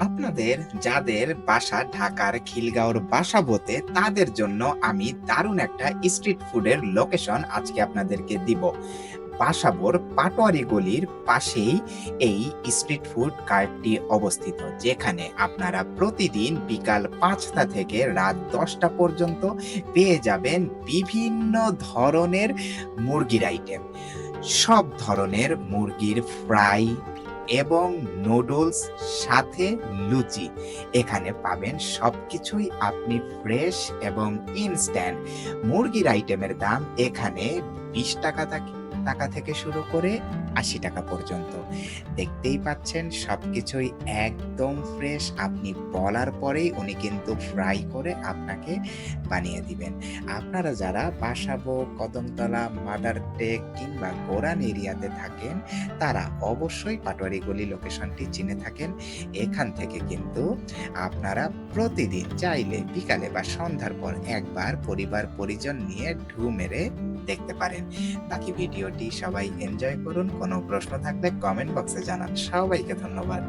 আপনাদের, যাদের বাসা ঢাকার খিলগাঁওর বাসাবোতে তাদের জন্য আমি দারুণ একটা স্ট্রিট ফুডের লোকেশন আজকে আপনাদেরকে দিব। বাসাবোর পাটোয়ারি গলির পাশেই এই স্ট্রিট ফুড কার্টটি অবস্থিত, যেখানে আপনারা প্রতিদিন বিকাল পাঁচটা থেকে রাত দশটা পর্যন্ত পেয়ে যাবেন বিভিন্ন ধরনের মুরগির আইটেম সব ধরনের মুরগির ফ্রাই এবং নুডলস সাথে লুচি। এখানে পাবেন সব কিছুই আপনি ফ্রেশ এবং ইনস্ট্যান্ট মুরগির আইটেমের দাম এখানে বিশ টাকা থাকে টাকা থেকে শুরু করে আশি টাকা পর্যন্ত। দেখতেই পাচ্ছেন সব কিছুই একদম ফ্রেশ আপনি বলার পরেই উনি কিন্তু ফ্রাই করে আপনাকে বানিয়ে দিবেন। আপনারা যারা বাসাবো, কদমতলা, মাদার টেক কিংবা গোরান এরিয়াতে থাকেন, তারা অবশ্যই পাটোয়ারি গলি লোকেশনটি চিনে থাকেন। এখান থেকে কিন্তু আপনারা প্রতিদিন চাইলে বিকালে বা সন্ধ্যার পর একবার পরিবার পরিজন নিয়ে ঢু মেরে দেখতে পারেন। বাকি ভিডিওটি সবাই এনজয় করুন কোনো প্রশ্ন থাকলে কমেন্ট বক্সে জানান। সবাইকে ধন্যবাদ।